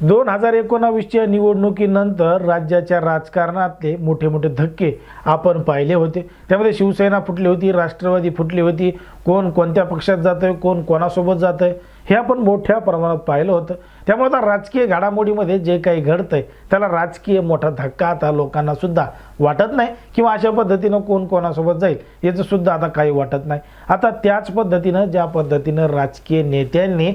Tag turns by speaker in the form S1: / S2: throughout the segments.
S1: दोन हजार एकोणावीसच्या निवडणुकीनंतर राज्याच्या राजकारणातले मोठे मोठे धक्के आपण पाहिले होते. त्यामध्ये शिवसेना फुटली होती राष्ट्रवादी फुटली होती कोण कोणत्या पक्षात जातं आहे कोण कोणासोबत जातं आहे हे आपण मोठ्या प्रमाणात पाहिलं होतं. त्यामुळे आता राजकीय घडामोडीमध्ये जे काही घडतं आहे त्याला राजकीय मोठा धक्का आता लोकांनासुद्धा वाटत नाही किंवा अशा पद्धतीनं कोण कोणासोबत जाईल याचंसुद्धा आता काही वाटत नाही. आता त्याच पद्धतीनं ज्या पद्धतीनं राजकीय नेत्यांनी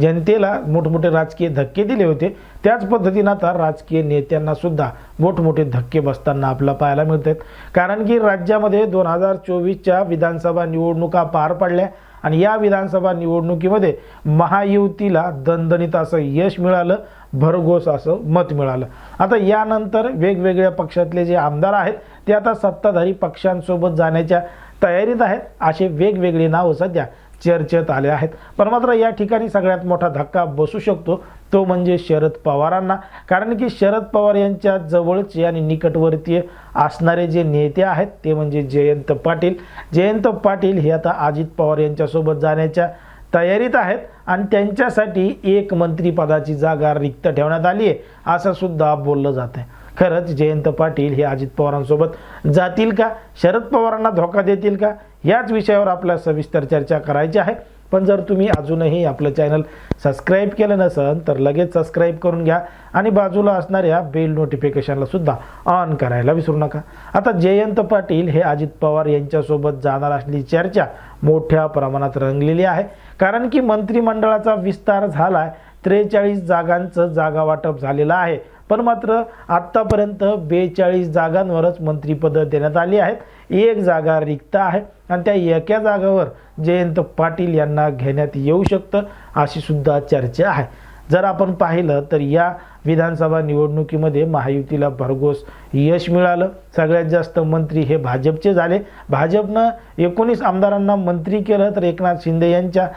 S1: जनतेला मोठमोठे राजकीय धक्के दिले होते त्याच पद्धतीनं आता राजकीय नेत्यांनासुद्धा मोठमोठे धक्के बसताना आपल्याला पाहायला मिळतात. कारण की राज्यामध्ये दोन हजार चोवीसच्या विधानसभा निवडणुका पार पडल्या आणि या विधानसभा निवडणुकीमध्ये महायुतीला दणदणीत असं यश मिळालं भरघोस असं मत मिळालं. आता यानंतर वेगवेगळ्या पक्षातले जे आमदार आहेत ते आता सत्ताधारी पक्षांसोबत जाण्याच्या तयारीत आहेत. असे वेगवेगळे नावं सध्या चर्चेत आले आहेत. पण मात्र या ठिकाणी सगळ्यात मोठा धक्का बसू शकतो तो म्हणजे शरद पवारांना. कारण की शरद पवार यांच्या जवळचे आणि निकटवर्तीय असणारे जे नेते आहेत ते म्हणजे जयंत पाटील. जयंत पाटील हे आता अजित पवार यांच्यासोबत जाण्याच्या तयारीत आहेत आणि त्यांच्यासाठी एक मंत्रिपदाची जागा रिक्त ठेवण्यात आली आहे असं सुद्धा बोललं जात आहे खरंच जयंत पाटील हे अजित पवारांसोबत जातील का? शरद पवारांना धोका देतील का? याच विषयावर आपल्या सविस्तर चर्चा करायची आहे. पण जर तुम्ही अजूनही आपलं चॅनल सबस्क्राईब केलं नसेल तर लगेच सबस्क्राईब करून घ्या आणि बाजूला असणाऱ्या बेल नोटिफिकेशनला सुद्धा ऑन करायला विसरू नका. आता जयंत पाटील हे अजित पवार यांच्यासोबत जाणार असलेली चर्चा मोठ्या प्रमाणात रंगलेली आहे. कारण की मंत्रिमंडळाचा विस्तार झाला आहे त्रेचाळीस जागांचं जागा वाटप झालेलं आहे. पण मात्र आत्तापर्यंत बेचाळीस जागांवरच मंत्रिपदं देण्यात आली आहेत. एक जागा रिक्त आहे आणि त्या एका जागावर जयंत पाटील यांना घेण्यात येऊ शकतं अशी सुद्धा चर्चा आहे. जर आपण पाहिलं तर या विधानसभा निवडणुकीमध्ये महायुतीला भरघोस यश मिळालं. सगळ्यात जास्त मंत्री हे भाजपचे झाले. भाजपनं एकोणीस आमदारांना मंत्री केलं तर एकनाथ शिंदे यांच्या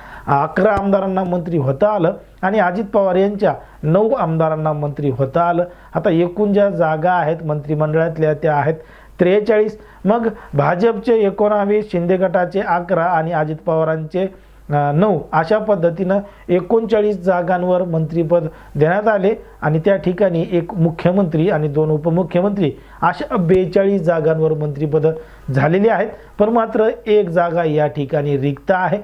S1: अकरा आमदारांना मंत्री होता आलं आणि अजित पवार यांच्या नऊ आमदारांना मंत्री होता आलं. आता एकूण ज्या जागा आहेत मंत्रिमंडळातल्या त्या आहेत त्रेचाळीस. मग भाजपचे एकोणावीस शिंदे गटाचे अकरा आणि अजित पवारांचे नऊ. अशा पद्धतीनं एकोणचाळीस जागांवर मंत्रीपद देण्यात आले आणि त्या ठिकाणी एक मुख्यमंत्री आणि दोन उपमुख्यमंत्री अशा बेचाळीस जागांवर मंत्रिपद झालेली आहेत. पण मात्र एक जागा या ठिकाणी रिक्त आहे.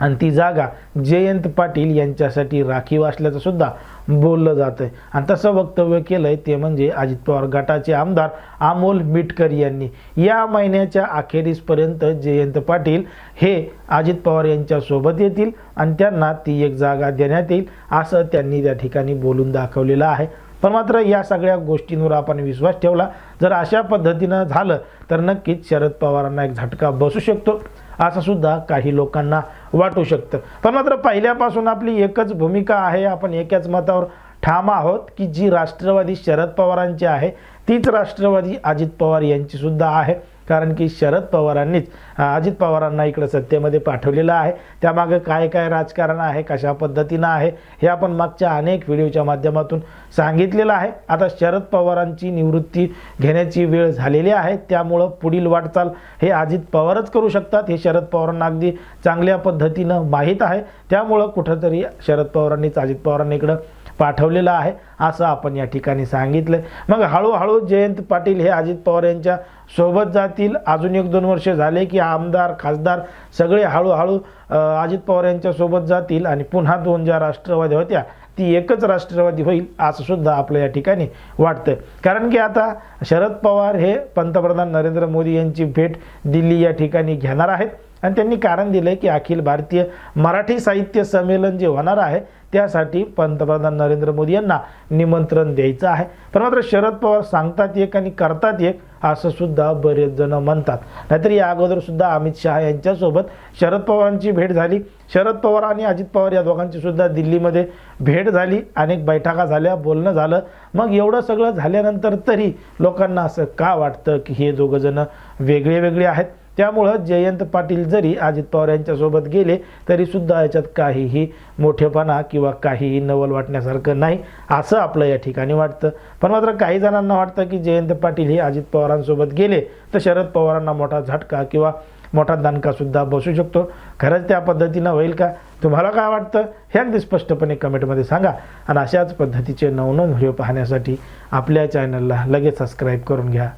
S1: आणि ती जागा जयंत पाटील यांच्यासाठी राखीव असल्याचं सुद्धा बोललं जातं आहे आणि तसं वक्तव्य केलं आहे ते म्हणजे अजित पवार गटाचे आमदार अमोल मिटकर यांनी. या महिन्याच्या अखेरीसपर्यंत जयंत पाटील हे अजित पवार यांच्यासोबत येतील आणि त्यांना ती एक जागा देण्यात येईल असं त्यांनी त्या ठिकाणी बोलून दाखवलेलं आहे. पण मात्र या सगळ्या गोष्टींवर आपण विश्वास ठेवला. जर अशा पद्धतीनं झालं तर नक्कीच शरद पवारांना एक झटका बसू शकतो. असं सुद्धा काही लोकांना वाटू शकतं. पण मात्र पहिल्यापासून आपली एकच भूमिका आहे आपण एकाच मतावर ठाम आहोत की जी राष्ट्रवादी शरद पवारांची आहे तीच राष्ट्रवादी अजित पवार यांची सुद्धा आहे. कारण की शरद पवारांनीच अजित पवारांना इकडं सत्तेमध्ये पाठवलेलं आहे. त्यामागं काय काय राजकारण आहे कशा पद्धतीनं आहे हे आपण मागच्या अनेक व्हिडिओच्या माध्यमातून सांगितलेलं आहे. आता शरद पवारांची निवृत्ती घेण्याची वेळ झालेली आहे. त्यामुळं पुढील वाटचाल हे अजित पवारच करू शकतात. हे शरद पवारांना अगदी चांगल्या पद्धतीनं माहीत आहे. त्यामुळं कुठंतरी शरद पवारांनीच अजित पवारांनी इकडं पाठवलेलं आहे असं आपण या ठिकाणी सांगितलं मग हळूहळू जयंत पाटील हे अजित पवार यांच्या सोबत जातील. अजून एक दोन वर्ष झाले की आमदार खासदार सगळे हळूहळू अजित पवार यांच्या सोबत जातील आणि पुन्हा दोन ज्या राष्ट्रवादी होत्या ती एकच राष्ट्रवादी होईल असं सुद्धा आपल्या या ठिकाणी वाटतं कारण की आता शरद पवार हे पंतप्रधान नरेंद्र मोदी यांची भेट दिल्ली या ठिकाणी घेणार आहेत. आणि त्यांनी कारण दिलं की अखिल भारतीय मराठी साहित्य संमेलन जे होणार आहे त्यासाठी पंतप्रधान नरेंद्र मोदी यांना निमंत्रण द्यायचं आहे. पण मात्र शरद पवार सांगतात एक आणि करतात एक असं सुद्धा बरेच जण म्हणतात. नाहीतर या अगोदर सुद्धा अमित शहा यांच्यासोबत शरद पवारांची भेट झाली. शरद पवार आणि अजित पवार या दोघांची सुद्धा दिल्लीमध्ये भेट झाली. अनेक बैठका झाल्या बोलणं झालं. मग एवढं सगळं झाल्यानंतर तरी लोकांना असं का वाटतं की हे दोघं जण वेगळे वेगळे आहेत? त्यामुळं जयंत पाटील जरी अजित पवार यांच्यासोबत गेले तरीसुद्धा याच्यात काहीही मोठेपणा किंवा काहीही नवल वाटण्यासारखं नाही असं आपलं या ठिकाणी वाटतं. पण मात्र काही जणांना वाटतं की जयंत पाटील हे अजित पवारांसोबत गेले तर शरद पवारांना मोठा झटका किंवा मोठा दणकासुद्धा बसू शकतो. खरंच त्या पद्धतीनं होईल का? तुम्हाला काय वाटतं? हे अगदी स्पष्टपणे कमेंटमध्ये सांगा. आणि अशाच पद्धतीचे नवनवन व्हिडिओ पाहण्यासाठी आपल्या चॅनलला लगेच सबस्क्राईब करून घ्या.